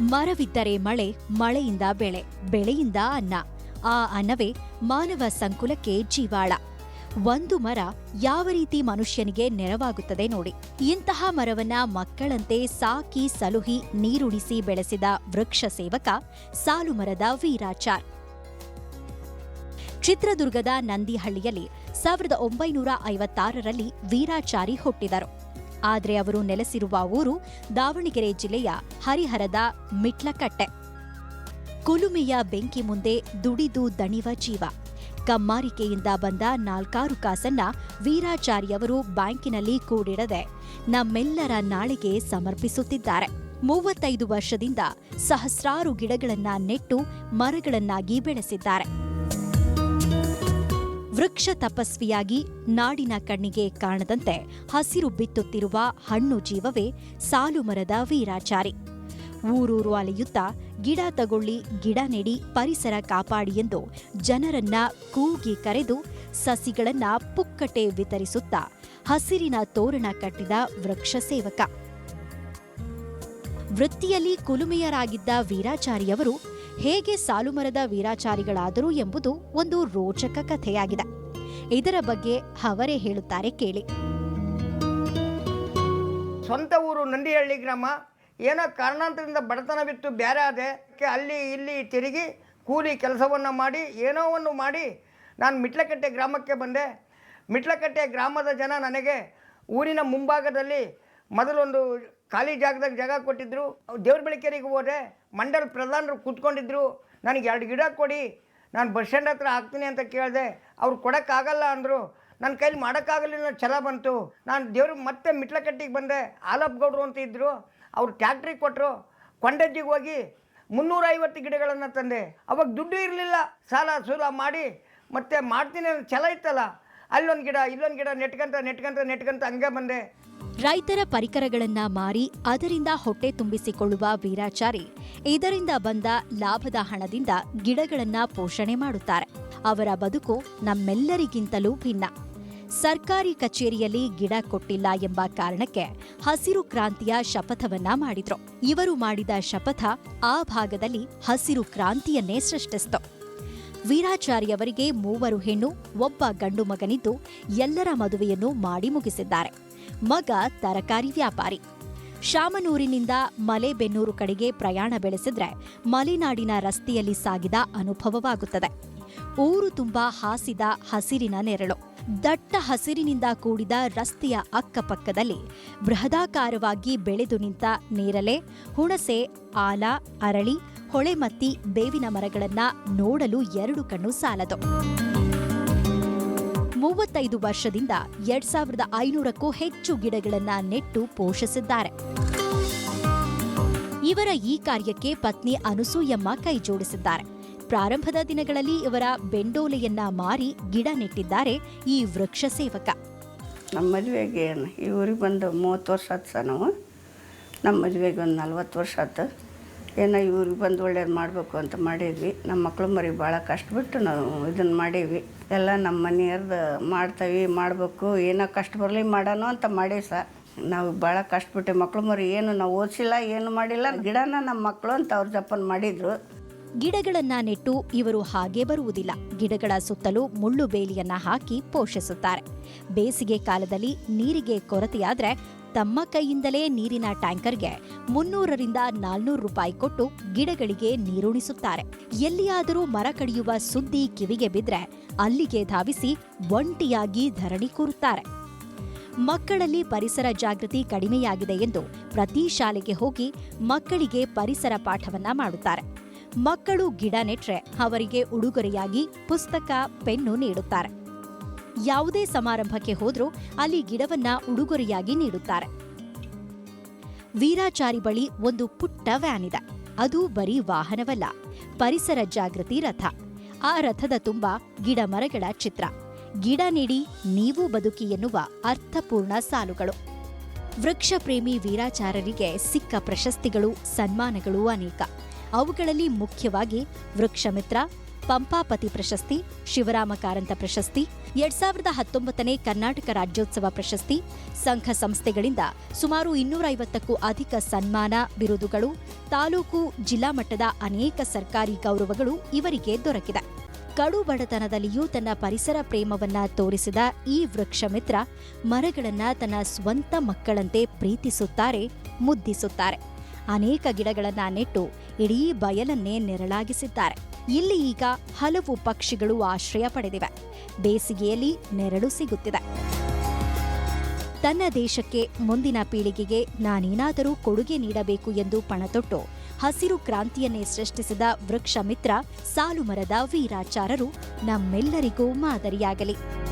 ಮರವಿದ್ದರೆ ಮಳೆ, ಮಳೆಯಿಂದ ಬೆಳೆ, ಬೆಳೆಯಿಂದ ಅನ್ನ. ಆ ಅನ್ನವೇ ಮಾನವ ಸಂಕುಲಕ್ಕೆ ಜೀವಾಳ. ಒಂದು ಮರ ಯಾವ ರೀತಿ ಮನುಷ್ಯನಿಗೆ ನೆರವಾಗುತ್ತದೆ ನೋಡಿ. ಇಂತಹ ಮರವನ್ನ ಮಕ್ಕಳಂತೆ ಸಾಕಿ, ಸಲುಹಿ, ನೀರುಣಿಸಿ ಬೆಳೆಸಿದ ವೃಕ್ಷ ಸೇವಕ ಸಾಲುಮರದ ವೀರಾಚಾರ್. ಚಿತ್ರದುರ್ಗದ ನಂದಿಹಳ್ಳಿಯಲ್ಲಿ ಸಾವಿರದ ಒಂಬೈನೂರ ಐವತ್ತಾರರಲ್ಲಿ ವೀರಾಚಾರಿ ಹುಟ್ಟಿದರು. ಆದರೆ ಅವರು ನೆಲೆಸಿರುವ ಊರು ದಾವಣಗೆರೆ ಜಿಲ್ಲೆಯ ಹರಿಹರದ ಮಿಟ್ಲಕಟ್ಟೆ. ಕುಲುಮೆಯ ಬೆಂಕಿ ಮುಂದೆ ದುಡಿದು ದಣಿವ ಜೀವ. ಕಮ್ಮಾರಿಕೆಯಿಂದ ಬಂದ ನಾಲ್ಕಾರು ಕಾಸನ್ನ ವೀರಾಚಾರ್ಯವರು ಬ್ಯಾಂಕಿನಲ್ಲಿ ಕೂಡಿಡದೆ ನಮ್ಮೆಲ್ಲರ ನಾಳೆಗೆ ಸಮರ್ಪಿಸುತ್ತಿದ್ದಾರೆ. ಮೂವತ್ತೈದು ವರ್ಷದಿಂದ ಸಹಸ್ರಾರು ಗಿಡಗಳನ್ನ ನೆಟ್ಟು ಮರಗಳನ್ನಾಗಿ ಬೆಳೆಸಿದ್ದಾರೆ. ವೃಕ್ಷ ತಪಸ್ವಿಯಾಗಿ ನಾಡಿನ ಕಣ್ಣಿಗೆ ಕಾಣದಂತೆ ಹಸಿರು ಬಿತ್ತುತ್ತಿರುವ ಹಣ್ಣು ಜೀವವೇ ಸಾಲುಮರದ ವೀರಾಚಾರಿ. ಊರೂರು ಅಲೆಯುತ್ತಾ ಗಿಡ ತಗೊಳ್ಳಿ, ಗಿಡ ನೆಡಿ, ಪರಿಸರ ಕಾಪಾಡಿ ಎಂದು ಜನರನ್ನ ಕೂಗಿ ಕರೆದು ಸಸಿಗಳನ್ನ ಪುಕ್ಕಟೆ ವಿತರಿಸುತ್ತಾ ಹಸಿರಿನ ತೋರಣ ಕಟ್ಟಿದ ವೃಕ್ಷ ಸೇವಕ. ವೃತ್ತಿಯಲ್ಲಿ ಕುಲುಮೆಯರಾಗಿದ್ದ ವೀರಾಚಾರಿಯವರು ಹೇಗೆ ಸಾಲುಮರದ ವೀರಾಚಾರಿಗಳಾದರು ಎಂಬುದು ಒಂದು ರೋಚಕ ಕಥೆಯಾಗಿದೆ. ಇದರ ಬಗ್ಗೆ ಅವರೇ ಹೇಳುತ್ತಾರೆ, ಕೇಳಿ. ಸ್ವಂತ ಊರು ನಂದಿಹಳ್ಳಿ ಗ್ರಾಮ. ಏನೋ ಕಾರಣಾಂತರದಿಂದ ಬಡತನ ಬಿತ್ತು ಬೇರೆ ಆದೆ. ಅಲ್ಲಿ ಇಲ್ಲಿ ತಿರುಗಿ ಕೂಲಿ ಕೆಲಸವನ್ನು ಮಾಡಿ, ಏನೋ ಒಂದು ಮಾಡಿ ನಾನು ಮಿಟ್ಲಕಟ್ಟೆ ಗ್ರಾಮಕ್ಕೆ ಬಂದೆ. ಮಿಟ್ಲಕಟ್ಟೆ ಗ್ರಾಮದ ಜನ ನನಗೆ ಊರಿನ ಮುಂಭಾಗದಲ್ಲಿ ಮೊದಲೊಂದು ಖಾಲಿ ಜಾಗದಾಗ ಜಾಗ ಕೊಟ್ಟಿದ್ದರು ದೇವ್ರ ಬೆಳಕೆರೆಗೆ ಹೋದೆ. ಮಂಡಲ ಪ್ರಧಾನರು ಕೂತ್ಕೊಂಡಿದ್ದರು ನನಗೆ ಎರಡು ಗಿಡ ಕೊಡಿ ನಾನು ಬಸ್ ಸ್ಟ್ಯಾಂಡ್ ಹತ್ರ ಹಾಕ್ತೀನಿ ಅಂತ ಕೇಳಿದೆ, ಅವ್ರು ಕೊಡೋಕ್ಕಾಗಲ್ಲ ಅಂದರು. ನನ್ನ ಕೈಲಿ ಮಾಡೋಕ್ಕಾಗಲಿಲ್ಲ ಛಲ ಬಂತು. ನಾನು ದೇವ್ರು ಮತ್ತೆ ಮಿಟ್ಲಕಟ್ಟಿಗೆ ಬಂದೆ. ಆಲಪ್ ಗೌಡ್ರು ಅಂತ ಇದ್ದರು ಅವ್ರು ಟ್ಯಾಕ್ಟ್ರಿಗೆ ಕೊಟ್ಟರು ಕೊಂಡಜ್ಜಿಗೆ ಹೋಗಿ ಮುನ್ನೂರೈವತ್ತು ಗಿಡಗಳನ್ನು ತಂದೆ. ಅವಾಗ ದುಡ್ಡು ಇರಲಿಲ್ಲ. ಸಾಲ ಸೂಲ ಮಾಡಿ ಮತ್ತೆ ಮಾಡ್ತೀನಿ ಅನ್ನೋ ಛಲ ಇತ್ತಲ್ಲ. ಅಲ್ಲೊಂದು ಗಿಡ, ಇಲ್ಲೊಂದು ಗಿಡ ನೆಟ್ಕಂತ ನೆಟ್ಕಂತ ನೆಟ್ಕಂತ ಹಂಗೆ ಬಂದೆ. ರೈತರ ಪರಿಕರಗಳನ್ನ ಮಾರಿ ಅದರಿಂದ ಹೊಟ್ಟೆ ತುಂಬಿಸಿಕೊಳ್ಳುವ ವೀರಾಚಾರಿ ಇದರಿಂದ ಬಂದ ಲಾಭದ ಹಣದಿಂದ ಗಿಡಗಳನ್ನ ಪೋಷಣೆ ಮಾಡುತ್ತಾರೆ. ಅವರ ಬದುಕು ನಮ್ಮೆಲ್ಲರಿಗಿಂತಲೂ ಭಿನ್ನ. ಸರ್ಕಾರಿ ಕಚೇರಿಯಲ್ಲಿ ಗಿಡ ಕೊಟ್ಟಿಲ್ಲ ಎಂಬ ಕಾರಣಕ್ಕೆ ಹಸಿರು ಕ್ರಾಂತಿಯ ಶಪಥವನ್ನ ಮಾಡಿದ್ರು. ಇವರು ಮಾಡಿದ ಶಪಥ ಆ ಭಾಗದಲ್ಲಿ ಹಸಿರು ಕ್ರಾಂತಿಯನ್ನೇ ಸೃಷ್ಟಿಸಿತು. ವೀರಾಚಾರ್ಯವರಿಗೆ ಮೂವರು ಹೆಣ್ಣು, ಒಬ್ಬ ಗಂಡು ಮಗನಿದ್ದು ಎಲ್ಲರ ಮದುವೆಯನ್ನು ಮಾಡಿ ಮುಗಿಸಿದ್ದಾರೆ. ಮಗ ತರಕಾರಿ ವ್ಯಾಪಾರಿ. ಶಾಮನೂರಿನಿಂದ ಮಲೆಬೆನ್ನೂರು ಕಡೆಗೆ ಪ್ರಯಾಣ ಬೆಳೆಸಿದ್ರೆ ಮಲೆನಾಡಿನ ರಸ್ತೆಯಲ್ಲಿ ಸಾಗಿದ ಅನುಭವವಾಗುತ್ತದೆ. ಊರು ತುಂಬಾ ಹಾಸಿದ ಹಸಿರಿನ ನೆರಳು. ದಟ್ಟ ಹಸಿರಿನಿಂದ ಕೂಡಿದ ರಸ್ತೆಯ ಅಕ್ಕಪಕ್ಕದಲ್ಲಿ ಬೃಹದಾಕಾರವಾಗಿ ಬೆಳೆದು ನಿಂತ ನೇರಲೆ ಹುಣಸೆ, ಆಲ, ಅರಳಿ, ಹೊಳೆಮತ್ತಿ, ಬೇವಿನ ಮರಗಳನ್ನ ನೋಡಲು ಎರಡು ಕಣ್ಣು ಸಾಲದು. ಮೂವತ್ತೈದು ವರ್ಷದಿಂದ ಎರಡ್ ಸಾವಿರದ ಐನೂರಕ್ಕೂ ಹೆಚ್ಚು ಗಿಡಗಳನ್ನು ನೆಟ್ಟು ಪೋಷಿಸಿದ್ದಾರೆ. ಇವರ ಈ ಕಾರ್ಯಕ್ಕೆ ಪತ್ನಿ ಅನುಸೂಯಮ್ಮ ಕೈ ಜೋಡಿಸಿದ್ದಾರೆ. ಪ್ರಾರಂಭದ ದಿನಗಳಲ್ಲಿ ಇವರ ಬೆಂಡೋಲೆಯನ್ನ ಮಾರಿ ಗಿಡ ನೆಟ್ಟಿದ್ದಾರೆ ಈ ವೃಕ್ಷ ಸೇವಕ. ನಮ್ಮ ಮದುವೆಗೆ ಈ ಊರಿಗೆ ಬಂದು ಮೂವತ್ತು ವರ್ಷ ಆಯ್ತು ಸರ್ ನಮ್ಮ ಮದುವೆಗೆ ಒಂದು ನಲ್ವತ್ತು ವರ್ಷ ಆಯ್ತು. ಏನೋ ಇವ್ರಿಗೆ ಬಂದು ಒಳ್ಳೇದು ಮಾಡಬೇಕು ಅಂತ ಮಾಡಿದ್ವಿ. ನಮ್ಮ ಮಕ್ಳು ಮರಿ ಭಾಳ ಕಷ್ಟಬಿಟ್ಟು ನಾವು ಇದನ್ನು ಮಾಡೀವಿ ಎಲ್ಲ ನಮ್ಮ ಮನೆಯವ್ರದ್ದು ಮಾಡ್ತೀವಿ, ಮಾಡಬೇಕು, ಏನೋ ಕಷ್ಟ ಬರಲಿ ಮಾಡೋಣ ಅಂತ ಮಾಡೀವಿ ಸರ್ ನಾವು ಭಾಳ ಬಿಟ್ಟೆ ಮಕ್ಳು ಮರಿ ಏನು ನಾವು ಓದಿಸಿಲ್ಲ, ಏನು ಮಾಡಿಲ್ಲ, ಗಿಡನ ನಮ್ಮ ಮಕ್ಕಳು ಅಂತ ಅವ್ರ ಜಪ್ಪನ್ ಮಾಡಿದರು. ಗಿಡಗಳನ್ನ ನೆಟ್ಟು ಇವರು ಹಾಗೆ ಬರುವುದಿಲ್ಲ. ಗಿಡಗಳ ಸುತ್ತಲೂ ಮುಳ್ಳು ಬೇಲಿಯನ್ನ ಹಾಕಿ ಪೋಷಿಸುತ್ತಾರೆ. ಬೇಸಿಗೆ ಕಾಲದಲ್ಲಿ ನೀರಿಗೆ ಕೊರತೆಯಾದ್ರೆ ತಮ್ಮ ಕೈಯಿಂದಲೇ ನೀರಿನ ಟ್ಯಾಂಕರ್ಗೆ ಮುನ್ನೂರರಿಂದ ನಾಲ್ನೂರು ರೂಪಾಯಿ ಕೊಟ್ಟು ಗಿಡಗಳಿಗೆ ನೀರುಣಿಸುತ್ತಾರೆ. ಎಲ್ಲಿಯಾದರೂ ಮರ ಕಡಿಯುವ ಸುದ್ದಿ ಕಿವಿಗೆ ಬಿದ್ರೆ ಅಲ್ಲಿಗೆ ಧಾವಿಸಿ ಒಂಟಿಯಾಗಿ ಧರಣಿ ಕೂರುತ್ತಾರೆ. ಮಕ್ಕಳಲ್ಲಿ ಪರಿಸರ ಜಾಗೃತಿ ಕಡಿಮೆಯಾಗಿದೆ ಎಂದು ಪ್ರತಿ ಶಾಲೆಗೆ ಹೋಗಿ ಮಕ್ಕಳಿಗೆ ಪರಿಸರ ಪಾಠವನ್ನ ಮಾಡುತ್ತಾರೆ. ಮಕ್ಕಳು ಗಿಡ ನೆಟ್ರೆ ಅವರಿಗೆ ಉಡುಗೊರೆಯಾಗಿ ಪುಸ್ತಕ, ಪೆನ್ನು ನೀಡುತ್ತಾರೆ. ಯಾವುದೇ ಸಮಾರಂಭಕ್ಕೆ ಹೋದರೂ ಅಲ್ಲಿ ಗಿಡವನ್ನ ಉಡುಗೊರೆಯಾಗಿ ನೀಡುತ್ತಾರೆ. ವೀರಾಚಾರಿ ಬಳಿ ಒಂದು ಪುಟ್ಟ ವ್ಯಾನ್ ಇದೆ. ಅದು ಬರೀ ವಾಹನವಲ್ಲ, ಪರಿಸರ ಜಾಗೃತಿ ರಥ. ಆ ರಥದ ತುಂಬ ಗಿಡ ಮರಗಳ ಚಿತ್ರ. ಗಿಡ ನೀಡಿ ನೀವು ಬದುಕಿ ಎನ್ನುವ ಅರ್ಥಪೂರ್ಣ ಸಾಲುಗಳು. ವೃಕ್ಷ ಪ್ರೇಮಿ ವೀರಾಚಾರರಿಗೆ ಸಿಕ್ಕ ಪ್ರಶಸ್ತಿಗಳು, ಸನ್ಮಾನಗಳು ಅನೇಕ. ಅವುಗಳಲ್ಲಿ ಮುಖ್ಯವಾಗಿ ವೃಕ್ಷಮಿತ್ರ, ಪಂಪಾಪತಿ ಪ್ರಶಸ್ತಿ ಶಿವರಾಮ ಕಾರಂತ ಪ್ರಶಸ್ತಿ, ಎರಡ್ ಸಾವಿರದ ಹತ್ತೊಂಬತ್ತನೇ ಕರ್ನಾಟಕ ರಾಜ್ಯೋತ್ಸವ ಪ್ರಶಸ್ತಿ, ಸಂಘ ಸಂಸ್ಥೆಗಳಿಂದ ಸುಮಾರು ಇನ್ನೂರ ಐವತ್ತಕ್ಕೂ ಅಧಿಕ ಸನ್ಮಾನ ಬಿರುದುಗಳು, ತಾಲೂಕು ಜಿಲ್ಲಾ ಮಟ್ಟದ ಅನೇಕ ಸರ್ಕಾರಿ ಗೌರವಗಳು ಇವರಿಗೆ ದೊರಕಿದೆ. ಕಡು ಬಡತನದಲ್ಲಿಯೂ ತನ್ನ ಪರಿಸರ ಪ್ರೇಮವನ್ನ ತೋರಿಸಿದ ಈ ವೃಕ್ಷಮಿತ್ರ ಮರಗಳನ್ನ ತನ್ನ ಸ್ವಂತ ಮಕ್ಕಳಂತೆ ಪ್ರೀತಿಸುತ್ತಾರೆ, ಮುದ್ದಿಸುತ್ತಾರೆ. ಅನೇಕ ಗಿಡಗಳನ್ನ ನೆಟ್ಟು ಇಡೀ ಬಯಲನ್ನೇ ನೆರಳಾಗಿಸಿದ್ದಾರೆ. ಇಲ್ಲಿ ಈಗ ಹಲವು ಪಕ್ಷಿಗಳು ಆಶ್ರಯ ಪಡೆದಿವೆ. ಬೇಸಿಗೆಯಲ್ಲಿ ನೆರಳು ಸಿಗುತ್ತಿದೆ. ತನ್ನ ದೇಶಕ್ಕೆ ಮುಂದಿನ ಪೀಳಿಗೆಗೆ ನಾನೇನಾದರೂ ಕೊಡುಗೆ ನೀಡಬೇಕು ಎಂದು ಪಣತೊಟ್ಟು ಹಸಿರು ಕ್ರಾಂತಿಯನ್ನೇ ಸೃಷ್ಟಿಸಿದ ವೃಕ್ಷ ಮಿತ್ರ ಸಾಲು ಮರದ ವೀರಾಚಾರರು ನಮ್ಮೆಲ್ಲರಿಗೂ ಮಾದರಿಯಾಗಲಿ.